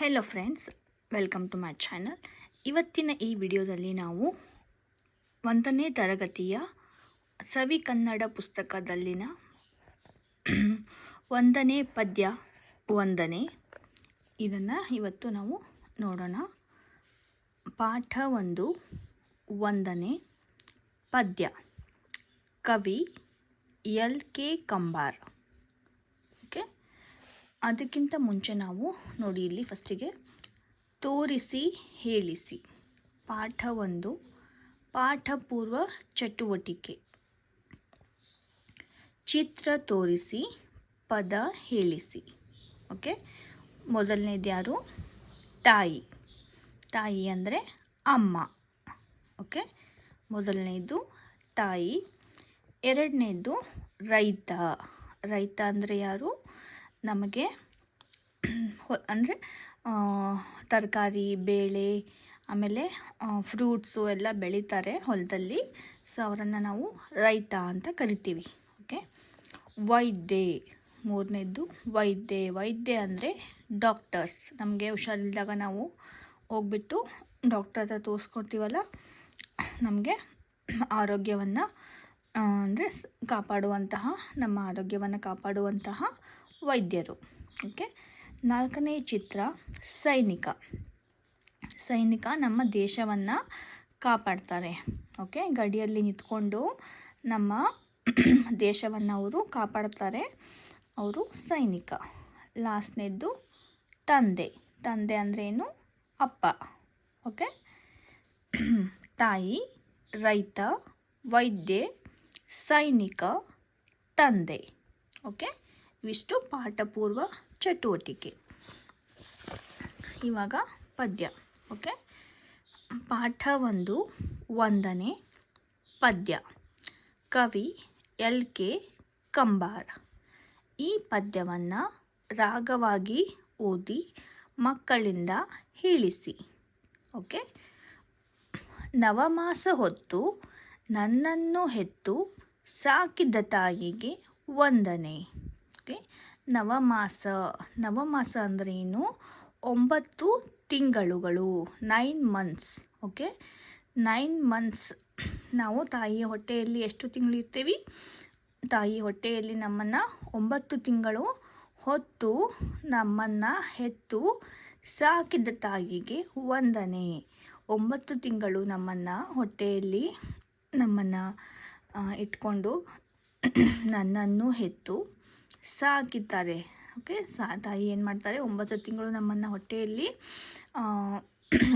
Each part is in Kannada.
Hello friends welcome to my channel ಇವತ್ತಿನ ಈ ವಿಡಿಯೋದಲ್ಲಿ ನಾವು ಒಂದನೇ ತರಗತಿಯ ಸವಿ ಕನ್ನಡ ಪುಸ್ತಕದಲ್ಲಿನ ಒಂದನೇ ಪದ್ಯ ಒಂದನೇ ಇದನ್ನು ಇವತ್ತು ನಾವು ನೋಡೋಣ. ಪಾಠ ಒಂದು, ಒಂದನೇ ಪದ್ಯ. ಕವಿ ಎಲ್ ಕೆ ಕಂಬಾರ್. ಅದಕ್ಕಿಂತ ಮುಂಚೆ ನಾವು ನೋಡಿ ಇಲ್ಲಿ ಫಸ್ಟಿಗೆ ತೋರಿಸಿ, ಹೇಳಿಸಿ. ಪಾಠ ಒಂದು. ಪಾಠಪೂರ್ವ ಚಟುವಟಿಕೆ. ಚಿತ್ರ ತೋರಿಸಿ, ಪದ ಹೇಳಿಸಿ. ಓಕೆ? ಮೊದಲನೇದು ಯಾರು? ತಾಯಿ. ತಾಯಿ ಅಂದರೆ ಅಮ್ಮ. ಓಕೆ? ಮೊದಲನೇದು ತಾಯಿ. ಎರಡನೇದು ರೈತ. ರೈತ ಅಂದರೆ ಯಾರು? ನಮಗೆ ಅಂದರೆ ತರಕಾರಿ, ಬೇಳೆ, ಆಮೇಲೆ ಫ್ರೂಟ್ಸು ಎಲ್ಲ ಬೆಳೀತಾರೆ ಹೊಲದಲ್ಲಿ. ಸೊ ಅವರನ್ನು ನಾವು ರೈತ ಅಂತ ಕರಿತೀವಿ. ಓಕೆ ವೈದ್ಯೆ, ಮೂರನೇದ್ದು ವೈದ್ಯೆ. ವೈದ್ಯೆ ಅಂದರೆ ಡಾಕ್ಟರ್ಸ್ ನಮಗೆ ಹುಷಾರಿಲ್ದಾಗ ನಾವು ಹೋಗ್ಬಿಟ್ಟು ಡಾಕ್ಟರ್ ಹತ್ರ ತೋರಿಸ್ಕೊಡ್ತೀವಲ್ಲ, ನಮಗೆ ಆರೋಗ್ಯವನ್ನು ಅಂದರೆ ಕಾಪಾಡುವಂತಹ, ನಮ್ಮ ಆರೋಗ್ಯವನ್ನು ಕಾಪಾಡುವಂತಹ ವೈದ್ಯರು. ಓಕೆ ನಾಲ್ಕನೇ ಚಿತ್ರ, ಸೈನಿಕ. ಸೈನಿಕ ನಮ್ಮ ದೇಶವನ್ನು ಕಾಪಾಡ್ತಾರೆ. ಓಕೆ ಗಡಿಯಲ್ಲಿ ನಿಂತ್ಕೊಂಡು ನಮ್ಮ ದೇಶವನ್ನು ಅವರು ಕಾಪಾಡ್ತಾರೆ. ಅವರು ಸೈನಿಕ. ಲಾಸ್ಟ್ನೇದ್ದು ತಂದೆ. ತಂದೆ ಅಂದರೆ ಏನು? ಅಪ್ಪ. ಓಕೆ ತಾಯಿ, ರೈತ, ವೈದ್ಯೆ, ಸೈನಿಕ, ತಂದೆ. ಓಕೆ ಇವಿಷ್ಟು ಪಾಠಪೂರ್ವ ಚಟುವಟಿಕೆ. ಇವಾಗ ಪದ್ಯ, ಓಕೆ? ಪಾಠ ಒಂದು, ಒಂದನೇ ಪದ್ಯ. ಕವಿ ಎಲ್ ಕೆ ಕಂಬಾರ್. ಈ ಪದ್ಯವನ್ನು ರಾಗವಾಗಿ ಓದಿ ಮಕ್ಕಳಿಂದ ಹೇಳಿಸಿ, ಓಕೆ? ನವಮಾಸ ಹೊತ್ತು ನನ್ನನ್ನು ಹೆತ್ತು ಸಾಕಿದ ತಾಯಿಗೆ ವಂದನೆ. ಓಕೆ. ನವಮಾಸ ನವಮಾಸ ಅಂದರೆ ಏನು ಒಂಬತ್ತು ತಿಂಗಳುಗಳು nine months okay. Nine months ನಾವು ತಾಯಿಯ ಹೊಟ್ಟೆಯಲ್ಲಿ ಎಷ್ಟು ತಿಂಗಳಿರ್ತೀವಿ ತಾಯಿ ಹೊಟ್ಟೆಯಲ್ಲಿ ನಮ್ಮನ್ನು ಒಂಬತ್ತು ತಿಂಗಳು, ಹೊತ್ತು ನಮ್ಮನ್ನು ಹೆತ್ತು ಸಾಕಿದ ತಾಯಿಗೆ ವಂದನೆ ಒಂಬತ್ತು ತಿಂಗಳು ನಮ್ಮನ್ನು ಹೊಟ್ಟೆಯಲ್ಲಿ ನಮ್ಮನ್ನು ಇಟ್ಕೊಂಡು ನನ್ನನ್ನು ಹೆತ್ತು ಸಾಕಿದ್ದಾರೆ. ಓಕೆ ಸಾ, ತಾಯಿ ಏನು ಮಾಡ್ತಾರೆ, ಒಂಬತ್ತು ತಿಂಗಳು ನಮ್ಮನ್ನು ಹೊಟ್ಟೆಯಲ್ಲಿ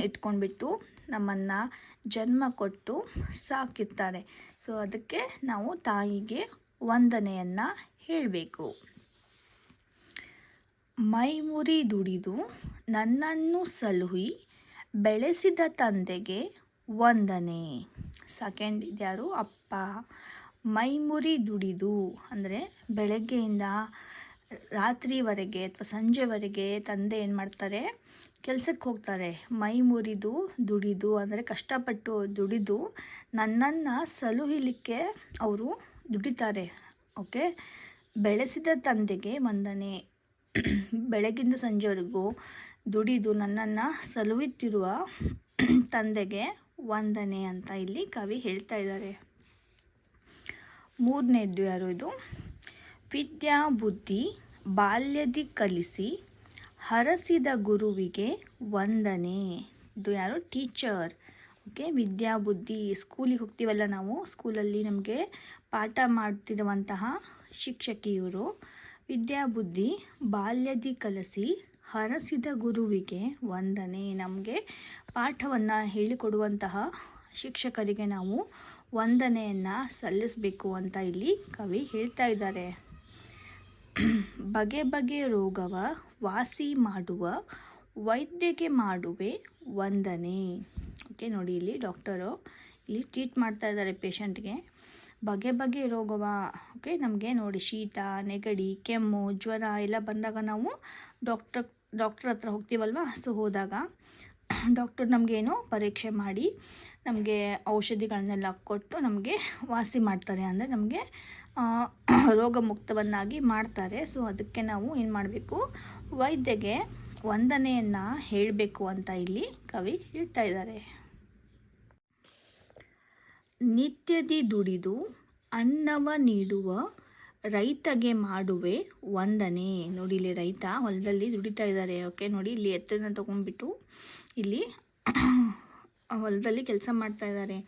ಇಟ್ಕೊಂಡ್ಬಿಟ್ಟು ನಮ್ಮನ್ನು ಜನ್ಮ ಕೊಟ್ಟು ಸಾಕಿರ್ತಾರೆ. ಸೊ ಅದಕ್ಕೆ ನಾವು ತಾಯಿಗೆ ವಂದನೆಯನ್ನು ಹೇಳಬೇಕು. ಮೈಮುರಿ ದುಡಿದು ನನ್ನನ್ನು ಸಲುಹಿ ಬೆಳೆಸಿದ ತಂದೆಗೆ ವಂದನೆ. ಸೆಕೆಂಡ್ ಇದ್ಯಾರು? ಅಪ್ಪ. ಮೈಮುರಿ ದುಡಿದು, ಅಂದರೆ ಬೆಳಗ್ಗೆಯಿಂದ ರಾತ್ರಿವರೆಗೆ ಅಥವಾ ಸಂಜೆವರೆಗೆ ತಂದೆ ಏನು ಮಾಡ್ತಾರೆ? ಕೆಲಸಕ್ಕೆ ಹೋಗ್ತಾರೆ. ಮೈ ಮುರಿದು ದುಡಿದು, ಅಂದರೆ ಕಷ್ಟಪಟ್ಟು ದುಡಿದು ನನ್ನನ್ನು ಸಲುಹಿಲಿಕ್ಕೆ ಅವರು ದುಡಿತಾರೆ. ಓಕೆ? ಬೆಳೆಸಿದ ತಂದೆಗೆ ವಂದನೆ. ಬೆಳಗಿಂದ ಸಂಜೆವರೆಗೂ ದುಡಿದು ನನ್ನನ್ನು ಸಲುಹಿತ್ತಿರುವ ತಂದೆಗೆ ವಂದನೆ ಅಂತ ಇಲ್ಲಿ ಕವಿ ಹೇಳ್ತಾ ಇದ್ದಾರೆ. ಮೂರನೇದ್ದು ಯಾರು ಇದು? ವಿದ್ಯಾ ಬುದ್ಧಿ, ಬಾಲ್ಯದಿ ಕಲಿಸಿ, ಹರಸಿದ ಗುರುವಿಗೆ ವಂದನೆ. ಇದು ಯಾರು? ಟೀಚರ್. ಓಕೆ, ವಿದ್ಯಾ ಬುದ್ಧಿ. ಸ್ಕೂಲಿಗೆ ಹೋಗ್ತೀವಲ್ಲ ನಾವು? ಸ್ಕೂಲಲ್ಲಿ ನಮಗೆ ಪಾಠ ಮಾಡ್ತಿರುವಂತಹ ಶಿಕ್ಷಕಿಯವರು. ವಿದ್ಯಾ ಬುದ್ಧಿ, ಬಾಲ್ಯದಿ ಕಲಸಿ, ಹರಸಿದ ಗುರುವಿಗೆ ವಂದನೆ. ನಮಗೆ ಪಾಠವನ್ನು ಹೇಳಿಕೊಡುವಂತಹ ಶಿಕ್ಷಕರಿಗೆ ನಾವು ವಂದನೆಯನ್ನು ಸಲ್ಲಿಸಬೇಕು ಅಂತ ಇಲ್ಲಿ ಕವಿ ಹೇಳ್ತಾ ಇದ್ದಾರೆ. ಬಗೆ ಬಗೆ ರೋಗವ ವಾಸಿ ಮಾಡುವ, ವೈದ್ಯಗೆ ಮಾಡುವೆ ವಂದನೆ. ಓಕೆ ನೋಡಿ ಇಲ್ಲಿ ಡಾಕ್ಟರು ಇಲ್ಲಿ ಟ್ರೀಟ್ ಮಾಡ್ತಾ ಇದ್ದಾರೆ ಪೇಷಂಟ್ಗೆ ಬಗೆ ಬಗೆ ರೋಗವ ಓಕೆ ನಮಗೆ ನೋಡಿ ಶೀತ, ನೆಗಡಿ, ಕೆಮ್ಮು, ಜ್ವರ ಎಲ್ಲ ಬಂದಾಗ ನಾವು ಡಾಕ್ಟರ್ ಡಾಕ್ಟ್ರ್ ಹತ್ರ ಹೋಗ್ತೀವಲ್ವ? ಸೊ ಹೋದಾಗ ಡಾಕ್ಟರ್ ನಮಗೇನು ಪರೀಕ್ಷೆ ಮಾಡಿ ನಮಗೆ ಔಷಧಿಗಳನ್ನೆಲ್ಲ ಕೊಟ್ಟು ನಮಗೆ ವಾಸಿ ಮಾಡ್ತಾರೆ ಅಂದರೆ ನಮಗೆ ರೋಗ ಮುಕ್ತವನ್ನಾಗಿ ಮಾಡ್ತಾರೆ. ಸೊ ಅದಕ್ಕೆ ನಾವು ಏನು ಮಾಡಬೇಕು? ವೈದ್ಯಗೆ ವಂದನೆಯನ್ನು ಹೇಳಬೇಕು ಅಂತ ಇಲ್ಲಿ ಕವಿ ಹೇಳ್ತಾ ಇದ್ದಾರೆ. ನಿತ್ಯದಿ ದುಡಿದು ಅನ್ನವ ನೀಡುವ ರೈತಗೆ ಮಾಡುವೆ ವಂದನೆ. ನೋಡಿ ಇಲ್ಲಿ ರೈತ ಹೊಲದಲ್ಲಿ ದುಡಿತಾ ಇದ್ದಾರೆ. ಓಕೆ ನೋಡಿ ಇಲ್ಲಿ ಎತ್ತನ್ನು ತೊಗೊಂಡ್ಬಿಟ್ಟು ಇಲ್ಲಿ ಹೊಲದಲ್ಲಿ ಕೆಲಸ ಮಾಡ್ತಾ ಇದ್ದಾರೆ.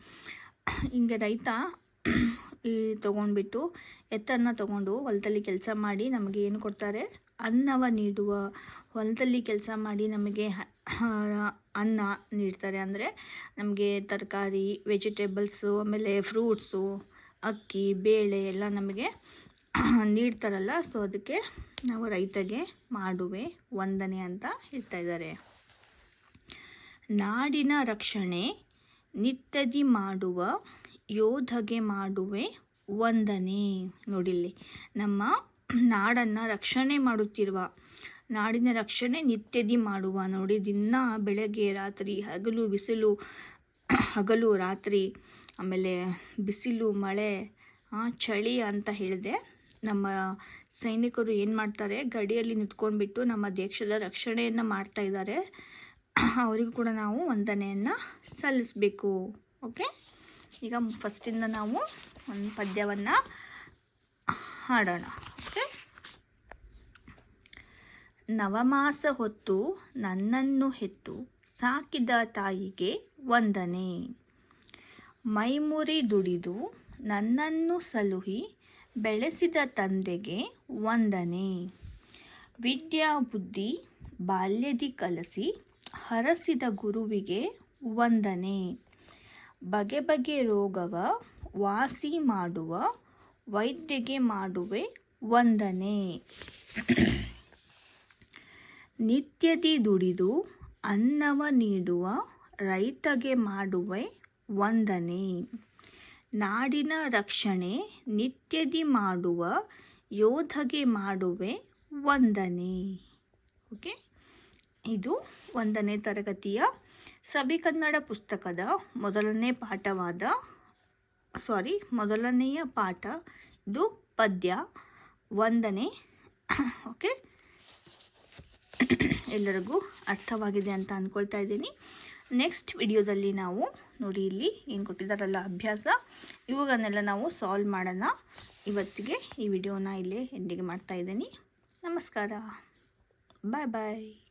ಹಿಂಗೆ ರೈತ ಈ ತೊಗೊಂಡ್ಬಿಟ್ಟು ಎತ್ತನ್ನು ತೊಗೊಂಡು ಹೊಲದಲ್ಲಿ ಕೆಲಸ ಮಾಡಿ ನಮಗೆ ಏನು ಕೊಡ್ತಾರೆ? ಅನ್ನವ ನೀಡುವ ಹೊಲದಲ್ಲಿ ಕೆಲಸ ಮಾಡಿ ನಮಗೆ ಅನ್ನ ನೀಡ್ತಾರೆ. ಅಂದರೆ ನಮಗೆ ತರಕಾರಿ, ವೆಜಿಟೇಬಲ್ಸು, ಆಮೇಲೆ ಫ್ರೂಟ್ಸು, ಅಕ್ಕಿ, ಬೇಳೆ ಎಲ್ಲ ನಮಗೆ ನೀಡ್ತಾರಲ್ಲ. ಸೊ ಅದಕ್ಕೆ ನಾವು ರೈತಗೆ ಮಾಡುವೆ ವಂದನೆ ಅಂತ ಹೇಳ್ತಾ ಇದ್ದಾರೆ. ನಾಡಿನ ರಕ್ಷಣೆ, ನಿತ್ಯದಿ ಮಾಡುವ, ಯೋಧಗೆ ಮಾಡುವೆ ವಂದನೆ. ನೋಡಿಲ್ಲಿ, ನಮ್ಮ ನಾಡನ್ನು ರಕ್ಷಣೆ ಮಾಡುತ್ತಿರುವ, ನಾಡಿನ ರಕ್ಷಣೆ ನಿತ್ಯದಿ ಮಾಡುವ. ನೋಡಿ, ದಿನ, ಬೆಳಗ್ಗೆ, ರಾತ್ರಿ, ಹಗಲು, ಬಿಸಿಲು, ಹಗಲು, ರಾತ್ರಿ, ಆಮೇಲೆ ಬಿಸಿಲು, ಮಳೆ ಚಳಿ ಅಂತ ಹೇಳಿದೆ. ನಮ್ಮ ಸೈನಿಕರು ಏನು ಮಾಡ್ತಾರೆ, ಗಡಿಯಲ್ಲಿ ನಿಂತ್ಕೊಂಡ್ಬಿಟ್ಟು ನಮ್ಮ ದೇಶದ ರಕ್ಷಣೆಯನ್ನು ಮಾಡ್ತಾ ಇದ್ದಾರೆ. ಅವರಿಗೂ ಕೂಡ ನಾವು ವಂದನೆಯನ್ನು ಸಲ್ಲಿಸಬೇಕು. ಓಕೆ ಈಗ ಫಸ್ಟಿಂದ ನಾವು ಒಂದು ಪದ್ಯವನ್ನು ಹಾಡೋಣ. ಓಕೆ ನವಮಾಸ ಹೊತ್ತು ನನ್ನನ್ನು ಹೆತ್ತು ಸಾಕಿದ ತಾಯಿಗೆ ವಂದನೆ. ಮೈಮುರಿ ದುಡಿದು ನನ್ನನ್ನು ಸಲುಹಿ ಬೆಳೆಸಿದ ತಂದೆಗೆ ವಂದನೆ. ವಿದ್ಯಾ ಬುದ್ಧಿ ಬಾಲ್ಯದಿ ಕಲಸಿ ಹರಸಿದ ಗುರುವಿಗೆ ವಂದನೆ. ಬಗೆ ಬಗೆ ರೋಗವ, ವಾಸಿ ಮಾಡುವ, ವೈದ್ಯಗೆ ಮಾಡುವೆ ವಂದನೆ. ನಿತ್ಯದಿ ದುಡಿದು, ಅನ್ನವ ನೀಡುವ, ರೈತಗೆ ಮಾಡುವೆ ವಂದನೆ. ನಾಡಿನ ರಕ್ಷಣೆ, ನಿತ್ಯದಿ ಮಾಡುವ, ಯೋಧಗೆ ಮಾಡುವೆ ವಂದನೆ. ಓಕೆ ಇದು ಒಂದನೇ ತರಗತಿಯ ಸಭಿ ಕನ್ನಡ ಪುಸ್ತಕದ ಮೊದಲನೇ ಪಾಠವಾದ ಸಾರಿ ಮೊದಲನೆಯ ಪಾಠ. ಇದು ಪದ್ಯ ಒಂದನೇ. ಓಕೆ ಎಲ್ಲರಿಗೂ ಅರ್ಥವಾಗಿದೆ ಅಂತ ಅಂದ್ಕೊಳ್ತಾ ಇದ್ದೀನಿ. ನೆಕ್ಸ್ಟ್ ವಿಡಿಯೋದಲ್ಲಿ ನಾವು ನೋಡಿ ಇಲ್ಲಿ ಏನು ಕೊಟ್ಟಿದ್ದಾರಲ್ಲ ಅಭ್ಯಾಸ. ಇವುಗಳನ್ನೆಲ್ಲ ನಾವು ಸಾಲ್ವ್ ಮಾಡೋಣ. ಇವತ್ತಿಗೆ ಈ ವಿಡಿಯೋನ ಇಲ್ಲೇ ಎಂಡಿಗೆ ಮಾಡ್ತಾ ಇದ್ದೀನಿ. ನಮಸ್ಕಾರ. ಬಾಯ್ ಬಾಯ್